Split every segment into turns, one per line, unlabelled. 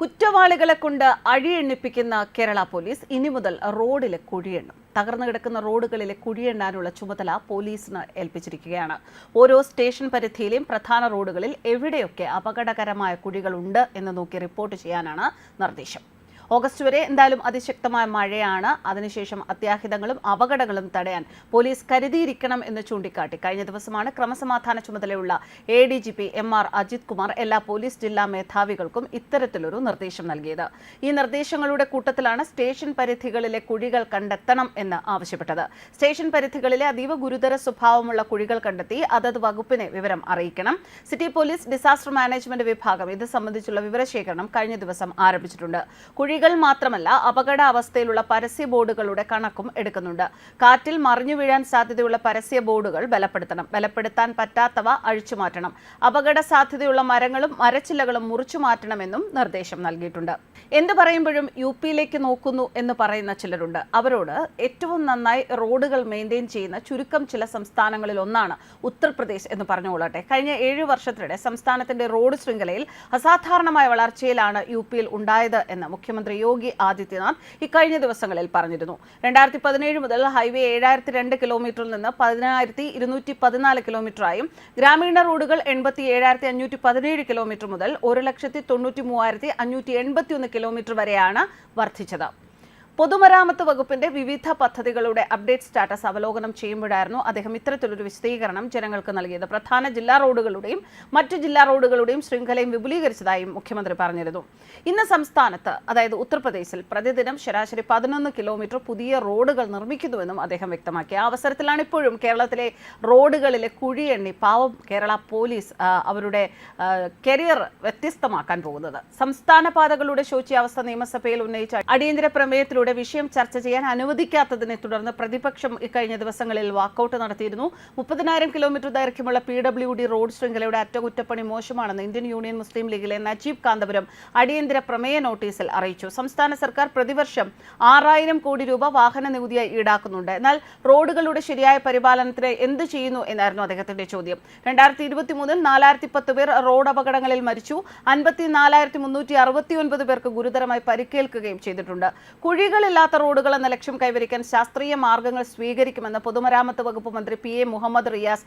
കുറ്റവാളികളെ കൊണ്ട് അഴിയെണ്ണിപ്പിക്കുന്ന കേരള പോലീസ് ഇനി മുതൽ റോഡിലെ കുഴിയെണ്ണും. തകർന്നു കിടക്കുന്ന റോഡുകളിലെ കുഴിയെണ്ണാനുള്ള ചുമതല പോലീസിന് ഏൽപ്പിച്ചിരിക്കുകയാണ്. ഓരോ സ്റ്റേഷൻ പരിധിയിലെയും പ്രധാന റോഡുകളിൽ എവിടെയൊക്കെ അപകടകരമായ കുഴികളുണ്ട് എന്ന് നോക്കി റിപ്പോർട്ട് ചെയ്യാനാണ് നിർദ്ദേശം. ഓഗസ്റ്റ് വരെ എന്തായാലും അതിശക്തമായ മഴയാണ്. അതിനുശേഷം അത്യാഹിതങ്ങളും അപകടങ്ങളും തടയാൻ പോലീസ് കരുതിയിരിക്കണം എന്ന് ചൂണ്ടിക്കാട്ടി. കഴിഞ്ഞ ദിവസമാണ് ക്രമസമാധാന ചുമതലയുള്ള A D G P M R Ajith Kumar എല്ലാ പോലീസ് ജില്ലാ മേധാവികൾക്കും ഇത്തരത്തിലൊരു നിർദ്ദേശം നൽകിയത്. ഈ നിർദ്ദേശങ്ങളുടെ കൂട്ടത്തിലാണ് സ്റ്റേഷൻ പരിധികളിലെ കുഴികൾ കണ്ടെത്തണം എന്ന് ആവശ്യപ്പെട്ടത്. സ്റ്റേഷൻ പരിധികളിലെ അതീവ ഗുരുതര സ്വഭാവമുള്ള കുഴികൾ കണ്ടെത്തി അതത് വകുപ്പിനെ വിവരം അറിയിക്കണം. സിറ്റി പോലീസ് ഡിസാസ്റ്റർ മാനേജ്മെന്റ് വിഭാഗം ഇത് സംബന്ധിച്ചുള്ള വിവരശേഖരണം കഴിഞ്ഞ ദിവസം ആരംഭിച്ചിട്ടുണ്ട്. കുഴികൾ മാത്രമല്ല അപകട അവസ്ഥയിലുള്ള പരസ്യ ബോർഡുകളുടെ കണക്കും എടുക്കുന്നുണ്ട്. കാറ്റിൽ മറിഞ്ഞു വീഴാൻ സാധ്യതയുള്ള പരസ്യ ബോർഡുകൾ ബലപ്പെടുത്തണം. ബലപ്പെടുത്താൻ പറ്റാത്തവ അഴിച്ചുമാറ്റണം അപകട സാധ്യതയുള്ള മരങ്ങളും മരച്ചില്ലകളും മുറിച്ചു മാറ്റണമെന്നും നിർദ്ദേശം നൽകിയിട്ടുണ്ട്. എന്ത് പറയുമ്പോഴും യു പിയിലേക്ക് നോക്കുന്നു എന്ന് പറയുന്ന ചിലരുണ്ട്. അവരോട് ഏറ്റവും നന്നായി റോഡുകൾ മെയിന്റെയിൻ ചെയ്യുന്ന ചുരുക്കം ചില സംസ്ഥാനങ്ങളിൽ ഒന്നാണ് ഉത്തർപ്രദേശ് എന്ന് പറഞ്ഞുകൊള്ളട്ടെ. കഴിഞ്ഞ ഏഴു വർഷത്തിനിടെ സംസ്ഥാനത്തിന്റെ റോഡ് ശൃംഖലയിൽ അസാധാരണമായ വളർച്ചയിലാണ് യു പിയിൽ ഉണ്ടായത് എന്ന് മുഖ്യമന്ത്രി യോഗി ആദിത്യനാഥ് ഇക്കഴിഞ്ഞ ദിവസങ്ങളിൽ പറഞ്ഞിരുന്നു. രണ്ടായിരത്തി പതിനേഴ് മുതൽ ഹൈവേ ഏഴായിരത്തി രണ്ട് കിലോമീറ്ററിൽ നിന്ന് പതിനായിരത്തി ഇരുന്നൂറ്റി പതിനാല് കിലോമീറ്ററായും ഗ്രാമീണ റോഡുകൾ എൺപത്തി ഏഴായിരത്തി അഞ്ഞൂറ്റി പതിനേഴ് കിലോമീറ്റർ മുതൽ ഒരു ലക്ഷത്തി തൊണ്ണൂറ്റി മൂവായിരത്തി അഞ്ഞൂറ്റി എൺപത്തി ഒന്ന് കിലോമീറ്റർ വരെയാണ് വർദ്ധിച്ചത്. പൊതുമരാമത്ത് വകുപ്പിന്റെ വിവിധ പദ്ധതികളുടെ അപ്ഡേറ്റ് സ്റ്റാറ്റസ് അവലോകനം ചെയ്യുമ്പോഴായിരുന്നു അദ്ദേഹം ഇത്തരത്തിലൊരു വിശദീകരണം ജനങ്ങൾക്ക് നൽകിയത്. പ്രധാന ജില്ലാ റോഡുകളുടെയും മറ്റ് ജില്ലാ റോഡുകളുടെയും ശൃംഖലയും വിപുലീകരിച്ചതായും മുഖ്യമന്ത്രി പറഞ്ഞിരുന്നു. ഇന്ന് സംസ്ഥാനത്ത് അതായത് ഉത്തർപ്രദേശിൽ പ്രതിദിനം ശരാശരി പതിനൊന്ന് കിലോമീറ്റർ പുതിയ റോഡുകൾ നിർമ്മിക്കുന്നുവെന്നും അദ്ദേഹം വ്യക്തമാക്കി. ആ അവസരത്തിലാണ് ഇപ്പോഴും കേരളത്തിലെ റോഡുകളിലെ കുഴിയെണ്ണി പാവം കേരള പോലീസ് അവരുടെ കരിയർ വ്യത്യസ്തമാക്കാൻ പോകുന്നത്. സംസ്ഥാന പാതകളുടെ ശോച്യാവസ്ഥ നിയമസഭയിൽ ഉന്നയിച്ച അടിയന്തര പ്രമേയത്തിലൂടെ വിഷയം ചർച്ച ചെയ്യാൻ അനുവദിക്കാത്തതിനെ തുടർന്ന് പ്രതിപക്ഷം ഇക്കഴിഞ്ഞ ദിവസങ്ങളിൽ വാക്കൌട്ട് നടത്തിയിരുന്നു. മുപ്പതിനായിരം കിലോമീറ്റർ ദൈർഘ്യമുള്ള പി ഡബ്ല്യു ഡി റോഡ് ശൃംഖലയുടെ അറ്റകുറ്റപ്പണി മോശമാണെന്ന് ഇന്ത്യൻ യൂണിയൻ മുസ്ലിം ലീഗിലെ നജീബ് കാന്തപുരം അടിയന്തര പ്രമേയ നോട്ടീസിൽ അറിയിച്ചു. സംസ്ഥാന സർക്കാർ പ്രതിവർഷം ആറായിരം കോടി രൂപ വാഹന നികുതിയായി ഈടാക്കുന്നുണ്ട്. എന്നാൽ റോഡുകളുടെ ശരിയായ പരിപാലനത്തിന് എന്ത് ചെയ്യുന്നു എന്നായിരുന്നു അദ്ദേഹത്തിന്റെ ചോദ്യം. രണ്ടായിരത്തി ഇരുപത്തി മൂന്നിൽ നാലായിരത്തി പത്ത് പേർ റോഡ് അപകടങ്ങളിൽ മരിച്ചു. അൻപത്തി നാലായിരത്തി മുന്നൂറ്റി അറുപത്തി ഒൻപത് പേർക്ക് ഗുരുതരമായി പരിക്കേൽക്കുകയും ചെയ്തിട്ടുണ്ട്. കുഴികളില്ലാത്ത റോഡുകൾ എന്ന ലക്ഷ്യം കൈവരിക്കാൻ ശാസ്ത്രീയ മാർഗങ്ങൾ സ്വീകരിക്കുമെന്ന് പൊതുമരാമത്ത് വകുപ്പ് മന്ത്രി പി എ മുഹമ്മദ് റിയാസ്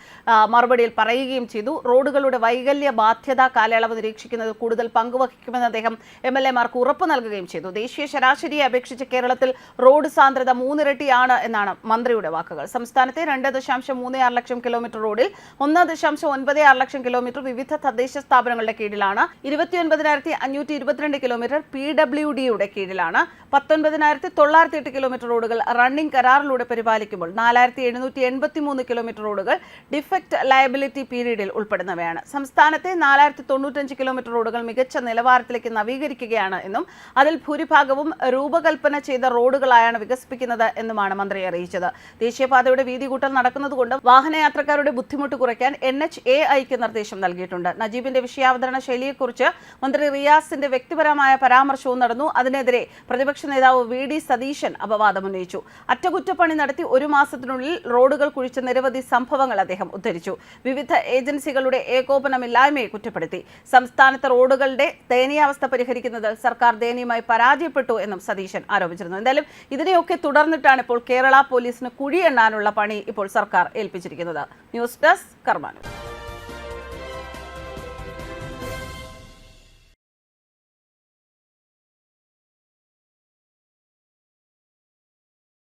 മറുപടിയിൽ പറയുകയും ചെയ്തു. റോഡുകളുടെ വൈകല്യ ബാധ്യത കാലയളവ് നിരീക്ഷിക്കുന്നതിൽ കൂടുതൽ പങ്കുവഹിക്കുമെന്ന് അദ്ദേഹം എം എൽ എമാർക്ക് ഉറപ്പ് നൽകുകയും ചെയ്തു. ദേശീയ ശരാശരിയെ അപേക്ഷിച്ച് കേരളത്തിൽ റോഡ് സാന്ദ്രത മൂന്നിരട്ടിയാണ് എന്നാണ് മന്ത്രിയുടെ വാക്കുകൾ. സംസ്ഥാനത്തെ രണ്ട് ദശാംശം മൂന്ന് ആറ് ലക്ഷം കിലോമീറ്റർ റോഡിൽ ഒന്ന് ദശാംശം ഒൻപത് ആറ് ലക്ഷം കിലോമീറ്റർ വിവിധ തദ്ദേശ സ്ഥാപനങ്ങളുടെ കീഴിലാണ്. ഇരുപത്തിയൊൻപതിനായിരത്തി അഞ്ഞൂറ്റി ഇരുപത്തിരണ്ട് കിലോമീറ്റർ പി ഡബ്ല്യു ഡിയുടെ കീഴിലാണ്. പത്തൊൻപതിനായിരത്തി തൊള്ളായിരത്തി എട്ട് കിലോമീറ്റർ റോഡുകൾ റണ്ണിംഗ് കരാറിലൂടെ പരിപാലിക്കുമ്പോൾ നാലായിരത്തി എഴുന്നൂറ്റി എൺപത്തി മൂന്ന് കിലോമീറ്റർ റോഡുകൾ ഡിഫക്റ്റ് ലയബിലിറ്റി പീരീഡിൽ ഉൾപ്പെടുന്നവയാണ്. സംസ്ഥാനത്തെ നാലായിരത്തി തൊണ്ണൂറ്റഞ്ച് കിലോമീറ്റർ റോഡുകൾ മികച്ച നിലവാരത്തിലേക്ക് നവീകരിക്കുകയാണ് എന്നും അതിൽ ഭൂരിഭാഗവും രൂപകൽപ്പന ചെയ്ത റോഡുകളായാണ് വികസിപ്പിക്കുന്നത് എന്നുമാണ് മന്ത്രി അറിയിച്ചത്. ദേശീയപാതയുടെ വീതി കൂട്ടൽ നടക്കുന്നതുകൊണ്ട് വാഹനയാത്രക്കാരുടെ ബുദ്ധിമുട്ട് കുറയ്ക്കാൻ എൻ എച്ച് എ ഐക്ക് നിർദ്ദേശം നൽകിയിട്ടുണ്ട്. നജീബിന്റെ വിഷയാവതരണ ശൈലിയെക്കുറിച്ച് മന്ത്രി റിയാസിന്റെ വ്യക്തിപരമായ പരാമർശവും നടന്നു. അതിനെതിരെ പ്രതിപക്ഷ നേതാവ് വി ഡി സതീശൻ അപവാദം ഉന്നയിച്ചു. അറ്റകുറ്റപ്പണി നടത്തി ഒരു മാസത്തിനുള്ളിൽ റോഡുകൾ കുഴിച്ച നിരവധി സംഭവങ്ങൾ അദ്ദേഹം ഉദ്ധരിച്ചു. വിവിധ ഏജൻസികളുടെ ഏകോപനമില്ലായ്മയെ കുറ്റപ്പെടുത്തി. സംസ്ഥാനത്തെ റോഡുകളുടെ ദയനീയാവസ്ഥ പരിഹരിക്കുന്നതിൽ സർക്കാർ ദയനീയമായി പരാജയപ്പെട്ടു എന്നും സതീശൻ ആരോപിച്ചിരുന്നു. എന്തായാലും ഇതിനെയൊക്കെ തുടർന്നിട്ടാണ് ഇപ്പോൾ കേരള പോലീസിന് കുഴിയെണ്ണാനുള്ള പണി ഇപ്പോൾ സർക്കാർ ഏൽപ്പിച്ചിരിക്കുന്നത്. News desk കർമാനു